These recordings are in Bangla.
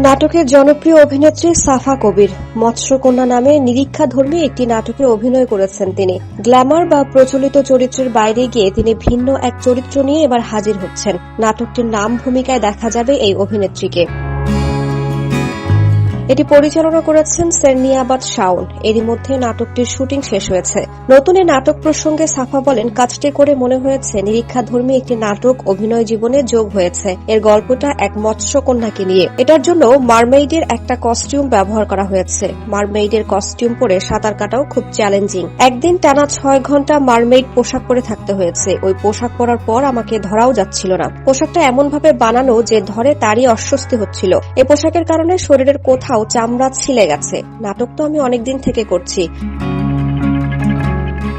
নাটকের জনপ্রিয় অভিনেত্রী সাফা কবির, মৎস্যকন্যা নামে নিরীক্ষাধর্মী একটি নাটকে অভিনয় করেছেন তিনি। গ্ল্যামার বা প্রচলিত চরিত্রের বাইরে গিয়ে তিনি ভিন্ন এক চরিত্র নিয়ে এবার হাজির হচ্ছেন। নাটকটির নাম ভূমিকায় দেখা যাবে এই অভিনেত্রীকে। এটি পরিচালনা করেছেন সেরনিয়াবাদ শাওন। এরই মধ্যে নাটকটির শুটিং শেষ হয়েছে। নতুন নাটক প্রসঙ্গে সাফা বলেন, কাজটি করে মনে হয়েছে, নিরীক্ষাধর্মী একটি নাটক অভিনয় জীবনে যোগ হয়েছে। এর গল্পটা এক মৎস্যকন্যাকে নিয়ে। এটার জন্য মারমেইডের একটা কস্টিউম ব্যবহার করা হয়েছে। মারমেইডের কস্টিউম পরে সাঁতার কাটাও খুব চ্যালেঞ্জিং। একদিন টানা ছয় ঘণ্টা মারমেইড পোশাক পরে থাকতে হয়েছে। ওই পোশাক পরার পর আমাকে ধরাও যাচ্ছিল না। পোশাকটা এমন ভাবে বানানো যে ধরে তারই অস্বস্তি হচ্ছিল। এ পোশাকের কারণে শরীরের কোথাও চামড়া ছিলে গেছে। নাটক তো আমি অনেকদিন থেকে করছি।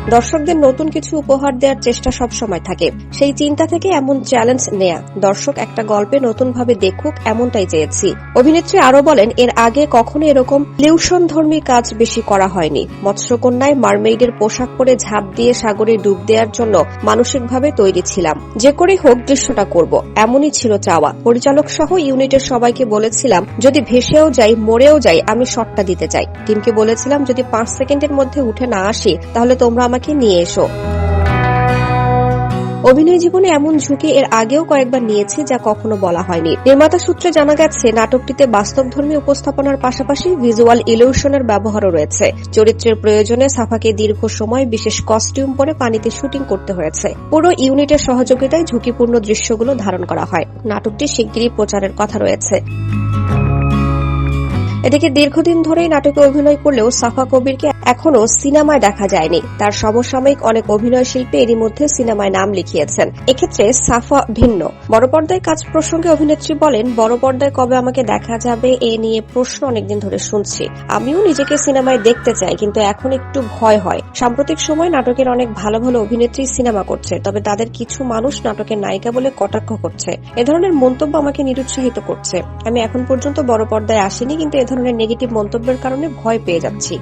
দর্শকদের নতুন কিছু উপহার দেওয়ার চেষ্টা সব সময় থাকে। সেই চিন্তা থেকে এমন চ্যালেঞ্জ নেয়া। দর্শক একটা গল্পে নতুন ভাবে দেখুক, এমনটাই চেয়েছি। অভিনেত্রী আরও বলেন, এর আগে কখনো এরকম লিউশন ধর্মী কাজ বেশি করা হয়নি। মৎস্যকন্যায় মারমেইডের পোশাক পরে ঝাঁপ দিয়ে সাগরে ডুব দেওয়ার জন্য মানসিকভাবে তৈরি ছিলাম। যে করেই হোক দৃশ্যটা করব। এমনই ছিল চাওয়া। পরিচালক সহ ইউনিটের সবাইকে বলেছিলাম, যদি ভেসেও যাই, মরেও যাই, আমি শটটা দিতে চাই। টিমকে বলেছিলাম, যদি পাঁচ সেকেন্ডের মধ্যে উঠে না আসি, তাহলে তোমরা আমাকে নিয়ে এসো। অভিনয় জীবনে এমন ঝুঁকি এর আগেও কয়েকবার নিয়েছি যা কখনো বলা হয়নি। নির্মাতা সূত্রে জানা গেছে, নাটকটিতে বাস্তবধর্মী উপস্থাপনার পাশাপাশি ভিজুয়াল ইলিউশনের ব্যবহারও রয়েছে। চরিত্রের প্রয়োজনে সাফাকে দীর্ঘ সময় বিশেষ কস্টিউম পরে পানিতে শুটিং করতে হয়েছে। পুরো ইউনিটের সহযোগিতায় ঝুঁকিপূর্ণ দৃশ্যগুলো ধারণ করা হয়। নাটকটি শিগগিরই প্রচারের কথা রয়েছে। এদিকে দীর্ঘদিন ধরেই নাটকে অভিনয় করলেও সাফা কবিরকে এখনও সিনেমায় দেখা যায়নি। তার সমসাময়িক অনেক অভিনয় শিল্পী এরই মধ্যে সিনেমায় নাম লিখিয়েছেন। এক্ষেত্রে সাফা ভিন্ন। বড় পর্দায় কাজ প্রসঙ্গে অভিনেত্রী বলেন বড় পর্দায় কবে আমাকে দেখা যাবে এ নিয়ে প্রশ্ন অনেকদিন ধরে শুনছি। আমিও নিজেকে সিনেমায় দেখতে চাই, কিন্তু এখন একটু ভয় হয়। সাম্প্রতিক সময় নাটকের অনেক ভালো ভালো অভিনেত্রী সিনেমা করছে, তবে তাদের কিছু মানুষ নাটকের নায়িকা বলে কটাক্ষ করছে। এ ধরনের মন্তব্য আমাকে নিরুৎসাহিত করছে। আমি এখন পর্যন্ত বড় পর্দায় আসিনি, কিন্তু এ ধরনের নেগেটিভ মন্তব্যের কারণে ভয় পেয়ে যাচ্ছি।